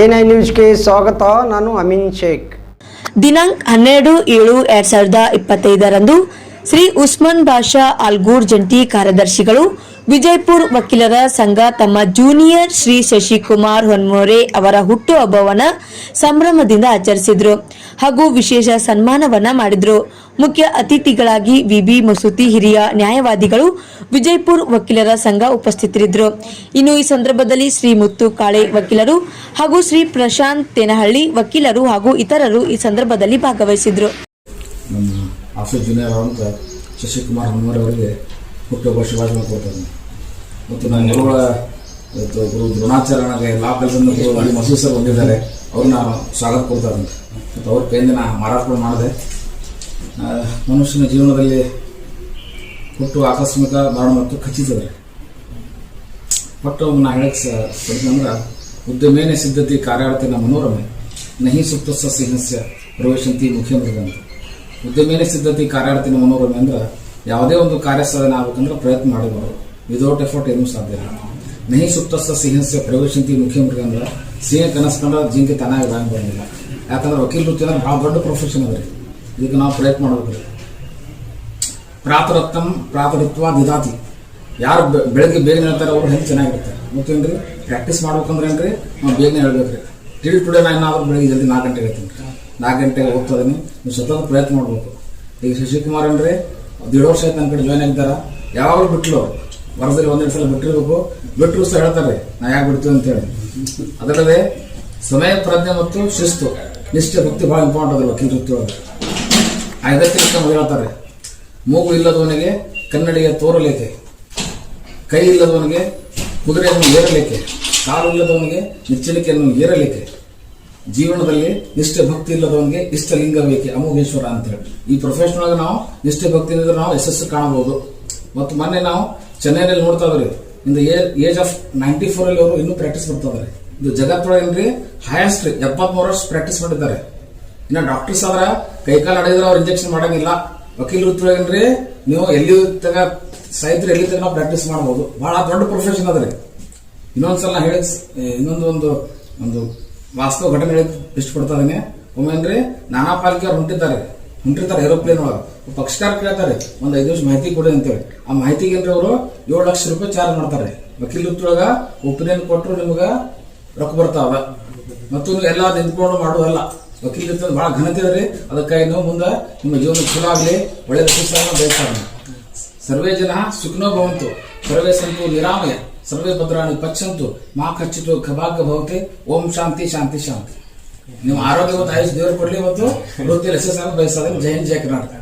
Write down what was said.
N I ನ್ಯೂಸ್ಗೆ ಸ್ವಾಗತ, ನಾನು ಅಮೀನ್ ಶೇಖ್. ದಿನಾಂಕ ಹನ್ನೆರಡು ಏಳು ಎರಡ್ ಸಾವಿರದ ಇಪ್ಪತ್ತೈದರಂದು ಶ್ರೀ ಉಸ್ಮಾನ್ ಬಾಷಾ ಆಲ್ಗೂರ್ ಜಂಟಿ ಕಾರ್ಯದರ್ಶಿಗಳು ವಿಜಯಪುರ ವಕೀಲರ ಸಂಘ ತಮ್ಮ ಜೂನಿಯರ್ ಶ್ರೀ ಶಶಿಕುಮಾರ್ ಹೊನ್ಮೋರೆ ಅವರ ಹುಟ್ಟುಹಬ್ಬವನ್ನ ಸಂಭ್ರಮದಿಂದ ಆಚರಿಸಿದ್ರು ಹಾಗೂ ವಿಶೇಷ ಸನ್ಮಾನವನ್ನ ಮಾಡಿದ್ರು. ಮುಖ್ಯ ಅತಿಥಿಗಳಾಗಿ ವಿಬಿ ಮಸೂತಿ ಹಿರಿಯ ನ್ಯಾಯವಾದಿಗಳು ವಿಜಯಪುರ್ ವಕೀಲರ ಸಂಘ ಉಪಸ್ಥಿತರಿದ್ದರು ಇನ್ನು ಈ ಸಂದರ್ಭದಲ್ಲಿ ಶ್ರೀ ಮುತ್ತು ಕಾಳೆ ವಕೀಲರು ಹಾಗೂ ಶ್ರೀ ಪ್ರಶಾಂತ್ ತೇನಹಳ್ಳಿ ವಕೀಲರು ಹಾಗೂ ಇತರರು ಈ ಸಂದರ್ಭದಲ್ಲಿ ಭಾಗವಹಿಸಿದ್ರು. ಶಶಿಕುಮಾರ್ ಹುಟ್ಟುಹಬ್ಬ ಶುಭಾಶಯ ಕೊಡ್ತಾರೆ ಮತ್ತು ನನ್ನ ನೆಲಗಳ ಗುರು ದ್ರೋಣಾಚಾರ್ಯನಿಗೆ ಲಾ ಕೆಲಸದಿಂದ ಗುರು ಸರ್ ಬಂದಿದ್ದಾರೆ. ಅವ್ರನ್ನ ಸ್ವಾಗತ ಕೊಡ್ತಾರೆ. ಮತ್ತು ಅವ್ರ ಕೈಯಿಂದ ನಾ ಮಾರಾಟ ಮಾಡಿದೆ. ಮನುಷ್ಯನ ಜೀವನದಲ್ಲಿ ಹುಟ್ಟು ಆಕಸ್ಮಿಕ ಮರಣ ಮತ್ತು ಖಚಿತದೆ ಒಟ್ಟು ನಾ ಹೇಳಕ್ಕೆ ಸಂದ್ರೆ ಉದ್ಯಮೇನೆ ಸಿದ್ಧತೆ ಕಾರ್ಯಾರ್ಥಿನ ಮನೋರಮೆ. ನಹಿ ಸುಪ್ತಸ್ಸ ಸಿಂಹಸ್ಯ ಪ್ರವೇಶಂತಿ ಮುಖ್ಯಮಂತ್ರಿ ಅಂತ ಉದ್ಯಮೇನೆ ಸಿದ್ಧತೆ ಕಾರ್ಯಾರ್ಥಿನ ಮನೋರಮೆ ಅಂದ್ರೆ ಯಾವುದೇ ಒಂದು ಕಾರ್ಯ ಸಾಧನೆ ಆಗ್ಬೇಕಂದ್ರೆ ಪ್ರಯತ್ನ ಮಾಡಬಹುದು ವಿದೌಟ್ ಎಫರ್ಟ್ ಏನೂ ಸಾಧ್ಯ ಇಲ್ಲ. ನಹಿ ಸುಪ್ತಸ್ಥ ಸಿಂಹಸ್ಯ ಪ್ರವೇಶಂತಿ ಮುಖ್ಯಮಂತ್ರಿ ಅಂದ್ರೆ, ಸಿಂಹ ಕನಸ್ಕೊಂಡ್ರೆ ಜಿಂಕೆ ತನಾಗಿ ಬ್ಯಾಂಕ್ ಬರೋದಿಲ್ಲ ಯಾಕಂದ್ರೆ ವಕೀಲ ವೃತ್ತಿ ಅಂದ್ರೆ ಭಾಳ ದೊಡ್ಡ ಪ್ರೊಫೆಷನ್ ಅದ ರೀ. ಇದಕ್ಕೆ ನಾವು ಪ್ರಯತ್ನ ಮಾಡಬೇಕು ಪ್ರಾತರತ್ನಂ ಪ್ರಾತರತ್ವ ದಿದಾತಿ. ಯಾರು ಬೆಳಗ್ಗೆ ಬೇಗನೆ ಹೇಳ್ತಾರೆ ಅವ್ರು ಹೆಂಗೆ ಚೆನ್ನಾಗಿರ್ತಾರೆ. ಮತ್ತೇನ್ರಿ? ಪ್ರಾಕ್ಟೀಸ್ ಮಾಡ್ಬೇಕಂದ್ರೆ ಏನ್ರಿ ನಾವು ಬೇಗನೆ ಹೇಳ್ಬೇಕ್ರಿ ಟಿಲ್ ಟುಡೇ ನಾನು ಏನಾದ್ರು ಬೆಳಗ್ಗೆ ಜಲ್ದಿ ನಾಲ್ಕು ಗಂಟೆಗೆ ಹೇಳ್ತೀನಿ ನಾಲ್ಕು ಗಂಟೆಗೆ ಹೋಗ್ತದೀನಿ ನೀವು ಸತತ ಪ್ರಯತ್ನ ಮಾಡ್ಬೇಕು. ಈಗ ಶಶಿಕುಮಾರ್ ಅಂದ್ರೆ ದೇಡ್ ವರ್ಷ ಆಯ್ತು ನನ್ನ ಕಡೆ ಜಾಯ್ನ್ ಆಗಿದ್ದಾರ? ಯಾವಾಗಲೂ ಬಿಟ್ಲು. ವರ್ಷದಲ್ಲಿ ಒಂದೆರಡು ಸಲ ಬಿಟ್ಟಿರ್ಬೇಕು. ಬಿಟ್ಟರು ಸಹ ಹೇಳ್ತಾರೆ, ನಾ ಯಾಕೆ ಬಿಡ್ತೀವಿ ಅಂತ ಹೇಳಿ ಅದಲ್ಲದೆ ಸಮಯ, ಪ್ರಜ್ಞೆ ಮತ್ತು ಶಿಸ್ತು. ನಿಷ್ಠೆ, ಭಕ್ತಿ ಭಾಳ ಇಂಪಾರ್ಟೆಂಟ್ ಅದ್ರ ವಕೀಲ ವೃತ್ತಿಯೊಳಗೆ ಐದಕ್ಕೆ ಹೇಳ್ತಾರೆ, ಮೂಗು ಇಲ್ಲದವನಿಗೆ ಕನ್ನಡಿಗೆ ತೋರಲೇಕೆ? ಕೈ ಇಲ್ಲದವನಿಗೆ ಕುದುರೆಯನ್ನು ಏರಲಿಕ್ಕೆ ಕಾಲು ಇಲ್ಲದವನಿಗೆ ನಿಚ್ಚಳಿಕೆಯನ್ನು ಏರಲಿಕ್ಕೆ ಜೀವನದಲ್ಲಿ ನಿಷ್ಠೆ ಭಕ್ತಿ ಇಲ್ಲದವನಿಗೆ ಇಷ್ಟ ಲಿಂಗ ಬೇಕೆ ಅಮೋಘೇಶ್ವರ ಅಂತೇಳಿ. ಈ ಪ್ರೊಫೆಷನ್ ಒಳಗೆ ನಾವು ನಿಷ್ಠೆ ಭಕ್ತಿ ಭಕ್ತಿಯಿಂದ ನಾವು ಯಶಸ್ಸು ಕಾಣಬಹುದು. ಮತ್ತು ಮೊನ್ನೆ ನಾವು ಚೆನ್ನೈನಲ್ಲಿ ನೋಡ್ತಾ ಇದ್ರಿ. ಇಂದ ಏಜ್ ಆಫ್ ನೈಂಟಿ ಫೋರ್ ಅಲ್ಲಿ ಅವರು ಇನ್ನೂ ಪ್ರಾಕ್ಟೀಸ್ ಮಾಡ್ತಾ ಇದು ಜಗತ್ತೊಳಗೇನ್ರಿ ಹೈಯೆಸ್ಟ್ ಎಪ್ಪತ್ಮೂರು ವರ್ಷ ಪ್ರಾಕ್ಟೀಸ್ ಮಾಡಿದ್ದಾರೆ. ಇನ್ನು ಡಾಕ್ಟರ್ಸ್ ಆದ್ರ ಕೈಕಾಲು ಅಡಿದ್ರೆ ಅವ್ರು ಇಂಜೆಕ್ಷನ್ ಮಾಡಂಗಿಲ್ಲ. ವಕೀಲ ವೃತ್ತಿಯೊಳಗೇನ್ರಿ ನೀವು ಎಲ್ಲಿ ತಗ ಸಾಹಿತ್ಯ ಎಲ್ಲಿ ತಗ ನಾವು ಪ್ರಾಕ್ಟೀಸ್ ಮಾಡಬಹುದು. ಬಹಳ ದೊಡ್ಡ ಪ್ರೊಫೆಷನ್ ಅದ್ರಿ ಇನ್ನೊಂದ್ಸಲ ನಾ ಹೇಳಿ ಇನ್ನೊಂದು ಒಂದು ಒಂದು ವಾಸ್ತವ ಘಟನೆ ಇಷ್ಟಪಡ್ತಾ ಇದ್ದೀನಿ ಒಮ್ಮೆ ಅಂದ್ರೆ ನಾನಾ ಪಾಲಿಕೆ ಅವ್ರು ಹೊಂಟಿದ್ದಾರೆ. ಹೊಂಟಿರ್ತಾರೆ ಏರೋಪ್ಲೇನ್ ಒಳಗೆ. ಪಕ್ಷಕಾರ ಕೇಳ್ತಾರೆ, ಒಂದು ಐದು ನಿಮಿಷ ಮಾಹಿತಿ ಕೊಡಿ ಅಂತೇಳಿ. ಆ ಮಾಹಿತಿಗೆ ಏನ್ರಿ ಅವರು? ಏಳು ಲಕ್ಷ ರೂಪಾಯಿ ಚಾರ್ಜ್ ಮಾಡ್ತಾರೆ. ವಕೀಲ ವೃತ್ತಿಯೊಳಗ ಒಪಿನಿಯನ್ ಕೊಟ್ಟರು ನಿಮ್ಗೆ ರೊಕ್ಕ ಬರ್ತಾವ. ಮತ್ತು ಎಲ್ಲ ನಿಂತ್ಕೊಂಡು ಮಾಡುವಲ್ಲ. ವಕೀಲ ಬಹಳ ಘನತೆ ರೀ ಅದಕ್ಕಾಗಿ ನಾವು ಮುಂದೆ ನಿಮ್ಮ ಜೀವನ ಚಲೋ ಆಗಲಿ ಒಳ್ಳೆಯ ಬಯಸ್ತಾರೆ ಸರ್ವೇ ಜನ ಸುಖನೋ ಭವಂತು. ಸರ್ವೇ ಸಂತು ನಿರಾಮಯ. ಸರ್ವೇ ಭದ್ರಾಣಿ ಪಚ್ಚಂತು ಮಾ ಖಚಿತು ಖಭಾಗ್ಯ ಭವತೆ, ಓಂ ಶಾಂತಿ ಶಾಂತಿ ಶಾಂತಿ. ನಿಮ್ಮ ಆರೋಗ್ಯ ಮತ್ತು ಆಯುಷ್ ದೇವರು ಕೊಡಲಿ ಮತ್ತು ವೃತ್ತಿಯಲ್ಲಿ ಯಶಸ್ಸನ್ನು ಬಯಸ್ತಾರೆ, ಜೈ ಹಿಂದ್, ಜೈ ಕರ್ನಾಟಕ.